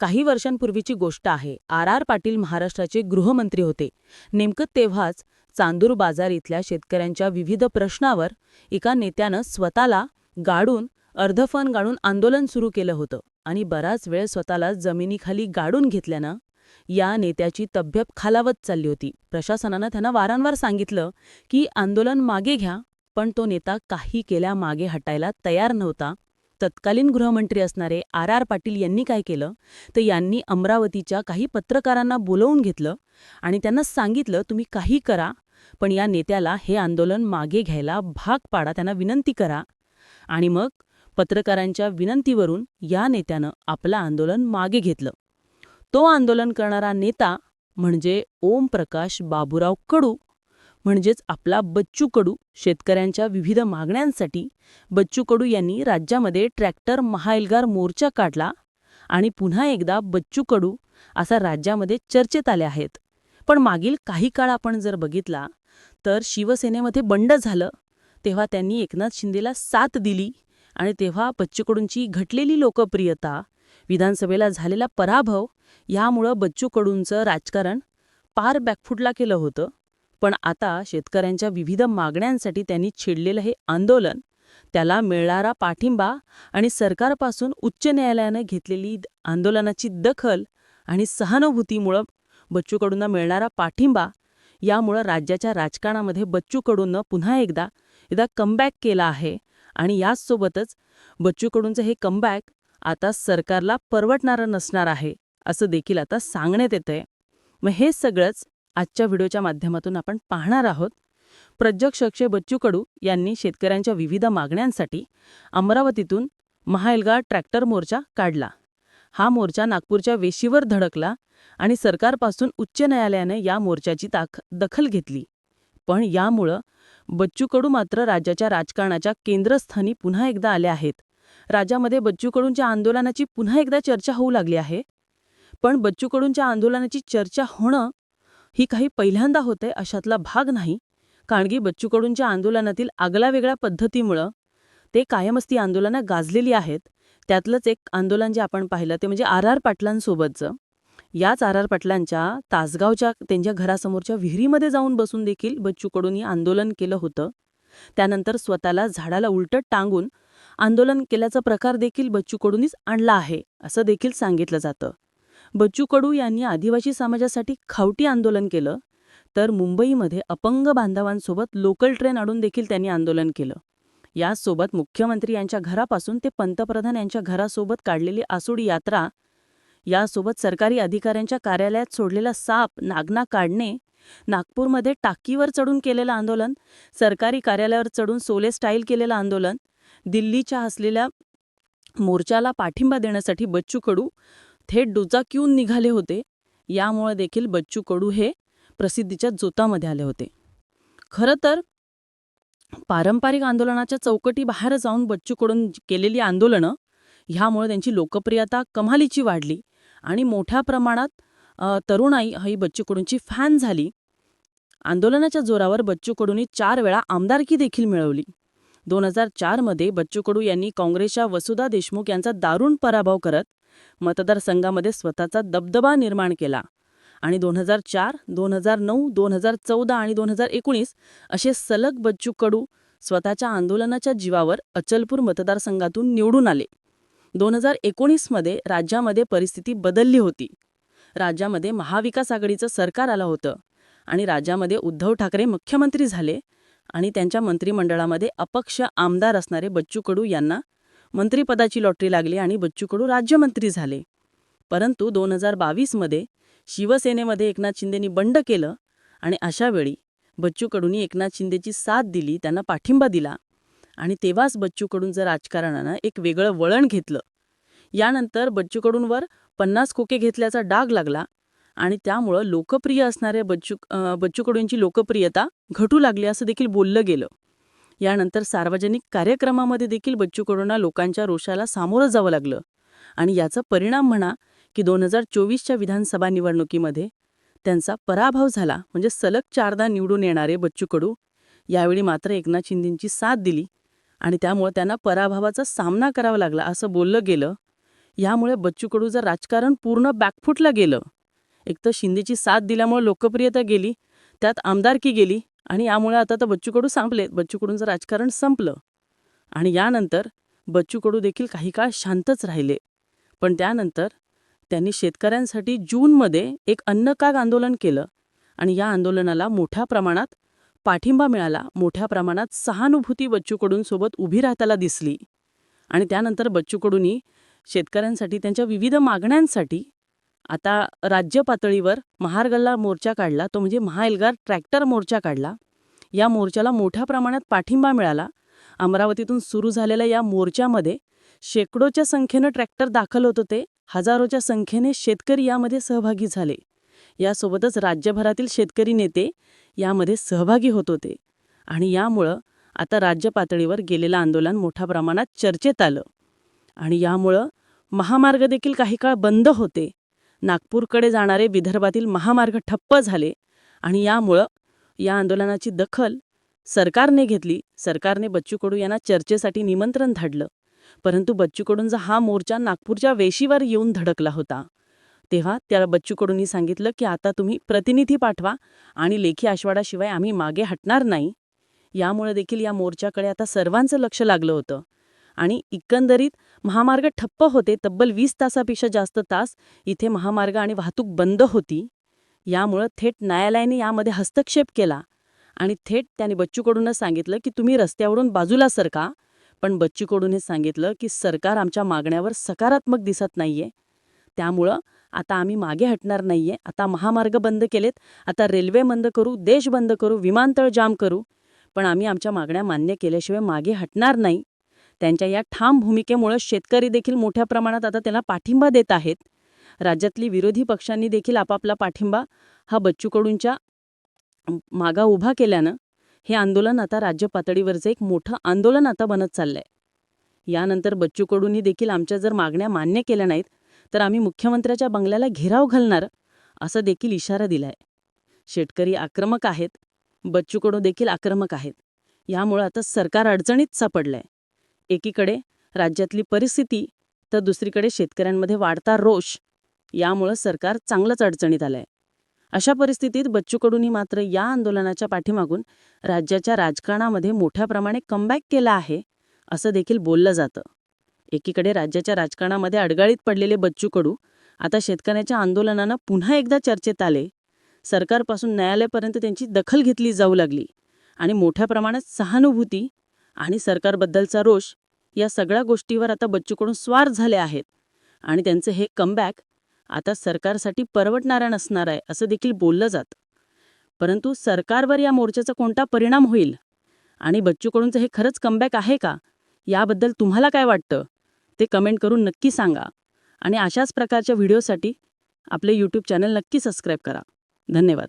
काही वर्षांपूर्वीची गोष्ट आहे. आर. आर. पाटील महाराष्ट्राचे गृहमंत्री होते. नेमकं तेव्हाच चांदूर बाजार इथल्या शेतकऱ्यांच्या विविध प्रश्नावर एका नेत्यानं स्वतःला गाडून अर्धफन गाडून आंदोलन सुरू केलं होतं आणि बराच वेळ स्वतःला जमिनीखाली गाडून घेतल्यानं या नेत्याची तब्येत खालावत चालली होती. प्रशासनानं त्यांना वारंवार सांगितलं की आंदोलन मागे घ्या पण तो नेता काही केल्या मागे हटायला तयार नव्हता तत्कालीन गृहमंत्री असणारे आर आर पाटील यांनी काय केलं? तर यांनी अमरावतीच्या काही पत्रकारांना बोलवून घेतलं आणि त्यांना सांगितलं तुम्ही काही करा पण या नेत्याला हे आंदोलन मागे घ्यायला भाग पाडा त्यांना विनंती करा. आणि मग पत्रकारांच्या विनंतीवरून या नेत्यानं आपलं आंदोलन मागे घेतलं. तो आंदोलन करणारा नेता म्हणजे ओमप्रकाश बाबूराव कडू. म्हणजेच आपला बच्चू कडू शेतकऱ्यांच्या विविध मागण्यांसाठी बच्चू कडू यांनी राज्यामध्ये ट्रॅक्टर महाएल्गार मोर्चा काढला आणि पुन्हा एकदा बच्चू कडू असा राज्यामध्ये चर्चेत आले आहेत. पण मागील काही काळ आपण जर बघितला तर शिवसेनेमध्ये बंड झालं तेव्हा त्यांनी एकनाथ शिंदेला साथ दिली आणि तेव्हा बच्चू कडूंची घटलेली लोकप्रियता विधानसभेला झालेला पराभव यामुळं बच्चू कडूंचं राजकारण पार बॅकफुटला केलं होतं. पण आता शेतकऱ्यांच्या विविध मागण्यांसाठी त्यांनी छेडलेलं हे आंदोलन त्याला मिळणारा पाठिंबा आणि सरकारपासून उच्च न्यायालयानं घेतलेली आंदोलनाची दखल आणि सहानुभूतीमुळं बच्चू कडूंना मिळणारा पाठिंबा यामुळं राज्याच्या राजकारणामध्ये बच्चू कडूंनं पुन्हा एकदा एकदा कमबॅक केला आहे आणि याचसोबतच बच्चू कडूंचं हे कमबॅक आता सरकारला परवडणारं नसणार आहे असं देखील आता सांगण्यात येतंय. मग हे सगळंच आजच्या व्हिडिओच्या माध्यमातून आपण पाहणार आहोत. प्रज्यक्ष अक्षय बच्चू कडू यांनी शेतकऱ्यांच्या विविध मागण्यांसाठी अमरावतीतून महाएल्गार ट्रॅक्टर मोर्चा काढला. हा मोर्चा नागपूरच्या वेशीवर धडकला आणि सरकारपासून उच्च न्यायालयानं या मोर्चाची ताख दखल घेतली. पण यामुळं बच्चू कडू मात्र राज्याच्या राजकारणाच्या केंद्रस्थानी पुन्हा एकदा आल्या आहेत. राज्यामध्ये बच्चू कडूंच्या आंदोलनाची पुन्हा एकदा चर्चा होऊ लागली आहे. पण बच्चू कडूंच्या आंदोलनाची चर्चा होणं ही काही पहिल्यांदा होते अशातला भाग नाही. कारण की बच्चूकडूंच्या आंदोलनातील आगळ्या वेगळ्या पद्धतीमुळं ते कायमस्ती आंदोलनं गाजलेली आहेत त्यातलंच एक आंदोलन जे आपण पाहिलं ते म्हणजे आर आर पाटलांसोबतचं. याच आर आर पाटलांच्या तासगावच्या त्यांच्या घरासमोरच्या विहिरीमध्ये जाऊन बसून देखील बच्चूकडूनही आंदोलन केलं होतं. त्यानंतर स्वतःला झाडाला उलटत टांगून आंदोलन केल्याचा प्रकार देखील बच्चूकडूनच आणला आहे असं देखील सांगितलं जातं. बच्चू कडू यांनी आदिवासी समाजासाठी खावटी आंदोलन केलं तर मुंबईमध्ये अपंग बांधवांसोबत लोकल ट्रेन आणून देखील त्यांनी आंदोलन केलं. याचसोबत मुख्यमंत्री यांच्या घरापासून ते पंतप्रधान यांच्या घरासोबत काढलेली आसुडी यात्रा यासोबत सरकारी अधिकाऱ्यांच्या कार्यालयात सोडलेला साप नागना काढणे नागपूरमध्ये टाकीवर चढून केलेलं आंदोलन सरकारी कार्यालयावर चढून सोले स्टाईल केलेलं आंदोलन दिल्लीच्या असलेल्या मोर्चाला पाठिंबा देण्यासाठी बच्चू कडू थेट डुचाक्यून निघाले होते. यामुळे देखील बच्चू कडू हे प्रसिद्धीच्या जोतामध्ये आले होते. खरं तर पारंपरिक आंदोलनाच्या चौकटी बाहेर जाऊन बच्चूकडून केलेली आंदोलनं ह्यामुळे त्यांची लोकप्रियता कमालीची वाढली आणि मोठ्या प्रमाणात तरुणाई ही बच्चूकडूंची फॅन झाली. आंदोलनाच्या जोरावर बच्चू कडूंनी चार वेळा आमदारकी देखील मिळवली. दोन हजार चारमध्ये बच्चू कडू यांनी काँग्रेसच्या वसुधा देशमुख यांचा दारुण पराभव करत मतदारसंघामध्ये स्वतःचा दबदबा निर्माण केला. आणि दोन हजार चार दोन हजार नऊ दोन हजार चौदा आणि दोन हजार एकोणीस असे सलग बच्चू कडू स्वतःच्या आंदोलनाच्या जीवावर अचलपूर मतदारसंघातून निवडून आले. दोन हजार एकोणीसमध्ये राज्यामध्ये परिस्थिती बदलली होती. राज्यामध्ये महाविकास आघाडीचं सरकार आलं होतं आणि राज्यामध्ये उद्धव ठाकरे मुख्यमंत्री झाले आणि त्यांच्या मंत्रिमंडळामध्ये अपक्ष आमदार असणारे बच्चू कडू यांना मंत्रिपदाची लॉटरी लागली आणि बच्चू कडू राज्यमंत्री झाले. परंतु दोन हजार बावीसमध्ये शिवसेनेमध्ये एकनाथ शिंदेनी बंड केलं आणि अशावेळी बच्चू कडूंनी एकनाथ शिंदेची साथ दिली त्यांना पाठिंबा दिला आणि तेव्हाच बच्चू कडूंचं राजकारणानं एक वेगळं वळण घेतलं. यानंतर बच्चू कडूंवर पन्नास खोके घेतल्याचा डाग लागला आणि त्यामुळं लोकप्रिय असणाऱ्या बच्चू बच्चू कडूंची लोकप्रियता घटू लागली असं देखील बोललं गेलं. यानंतर सार्वजनिक कार्यक्रमामध्ये देखील बच्चू कडूंना लोकांच्या रोषाला सामोरं जावं लागलं. आणि याचा परिणाम म्हणा की दोन हजार चोवीसच्या विधानसभा निवडणुकीमध्ये त्यांचा पराभव झाला. म्हणजे सलग चारदा निवडून येणारे बच्चू कडू यावेळी मात्र एकनाथ शिंदेंची साथ दिली आणि त्यामुळे त्यांना पराभवाचा सामना करावा लागला असं बोललं गेलं. यामुळे बच्चू कडूचं राजकारण पूर्ण बॅकफुटला गेलं एक तर शिंदेची साथ दिल्यामुळे लोकप्रियता गेली त्यात आमदारकी गेली आणि यामुळे आता तर बच्चू कडू संपले बच्चू कडूंचं राजकारण संपलं आणि यानंतर बच्चू कडू देखील काही काळ शांतच राहिले. पण त्यानंतर त्यांनी शेतकऱ्यांसाठी जूनमध्ये एक अन्नकाग आंदोलन केलं आणि या आंदोलनाला मोठ्या प्रमाणात पाठिंबा मिळाला. मोठ्या प्रमाणात सहानुभूती बच्चू कडूंसोबत उभी राहताना दिसली. आणि त्यानंतर बच्चू कडूंनी शेतकऱ्यांसाठी त्यांच्या विविध मागण्यांसाठी आता राज्य पातळीवर महारगल्ला मोर्चा काढला तो म्हणजे महाएल्गार ट्रॅक्टर मोर्चा काढला. या मोर्चाला मोठ्या प्रमाणात पाठिंबा मिळाला. अमरावतीतून सुरू झालेल्या या मोर्चामध्ये शेकडोच्या संख्येनं ट्रॅक्टर दाखल होत होते हजारोच्या संख्येने शेतकरी यामध्ये सहभागी झाले. यासोबतच राज्यभरातील शेतकरी नेते यामध्ये सहभागी होत होते. आणि यामुळं आता राज्य पातळीवर गेलेलं आंदोलन मोठ्या प्रमाणात चर्चेत आलं. आणि यामुळं महामार्ग देखील काही काळ बंद होते. नागपूरकडे जाणारे विदर्भातील महामार्ग ठप्प झाले आणि यामुळं या आंदोलनाची दखल सरकारने घेतली. सरकारने बच्चू कडू यांना चर्चेसाठी निमंत्रण धाडलं. परंतु बच्चू कडूंचा हा मोर्चा नागपूरच्या वेशीवर येऊन धडकला होता. तेव्हा त्या बच्चू कडूंनी सांगितलं की आता तुम्ही प्रतिनिधी पाठवा आणि लेखी आश्वाडाशिवाय आम्ही मागे हटणार नाही. यामुळे देखील या मोर्चाकडे आता सर्वांचं लक्ष लागलं होतं. आणि एकंदरीत महामार्ग ठप्प होते तब्बल वीस तासापेक्षा जास्त तास इथे महामार्ग आणि वाहतूक बंद होती. यामुळं थेट न्यायालयाने यामध्ये हस्तक्षेप केला आणि थेट त्याने बच्चूकडूनच सांगितलं की तुम्ही रस्त्यावरून बाजूला सरका पण बच्चूकडून हे सांगितलं की सरकार आमच्या मागण्यावर सकारात्मक दिसत नाहीये. त्यामुळं आता आम्ही मागे हटणार नाहीये. आता महामार्ग बंद केलेत. आता रेल्वे बंद करू देश बंद करू विमानतळ जाम करू. पण आम्ही आमच्या मागण्या मान्य केल्याशिवाय मागे हटणार नाही. त्यांच्या या ठाम भूमिकेमुळे शेतकरी देखील मोठ्या प्रमाणात आता त्याला पाठिंबा देत आहेत. राज्यातली विरोधी पक्षांनी देखील आपापला पाठिंबा हा बच्चूकडूंच्या मागा उभा केल्यानं हे आंदोलन आता राज्य पातळीवरचं एक मोठं आंदोलन आता बनत चाललंय. यानंतर बच्चू कडूंनी देखील आमच्या जर मागण्या मान्य केल्या नाहीत तर आम्ही मुख्यमंत्र्याच्या बंगल्याला घेराव घालणार असं देखील इशारा दिलाय. शेतकरी आक्रमक आहेत बच्चू कडू देखील आक्रमक आहेत. यामुळे आता सरकार अडचणीत सापडलंय. एकीकडे राज्यातली परिस्थिती तर दुसरीकडे शेतकऱ्यांमध्ये वाढता रोष. यामुळं सरकार चांगलंच अडचणीत आलंय. अशा परिस्थितीत बच्चू कडूंनी मात्र या आंदोलनाच्या पाठीमागून राज्याच्या राजकारणामध्ये मोठ्या प्रमाणे कमबॅक केला आहे असं देखील बोललं जातं. एकीकडे राज्याच्या राजकारणामध्ये अडगाळीत पडलेले बच्चू कडू आता शेतकऱ्याच्या आंदोलनानं पुन्हा एकदा चर्चेत आले. सरकारपासून न्यायालयापर्यंत त्यांची दखल घेतली जाऊ लागली आणि मोठ्या प्रमाणात सहानुभूती आणि सरकारबद्दलचा रोष या सगळ्या गोष्टीवर आता बच्चूकडून स्वार झाले आहेत. आणि त्यांचं हे कमबॅक आता सरकारसाठी परवडणारा नसणार आहे असं देखील बोललं जातं. परंतु सरकारवर या मोर्चाचा कोणता परिणाम होईल? आणि बच्चूकडूनचं हे खरंच कमबॅक आहे का? याबद्दल तुम्हाला काय वाटतं? ते कमेंट करून नक्की सांगा. आणि अशाच प्रकारच्या व्हिडिओसाठी आपले यूट्यूब चॅनल नक्की सबस्क्राईब करा. धन्यवाद.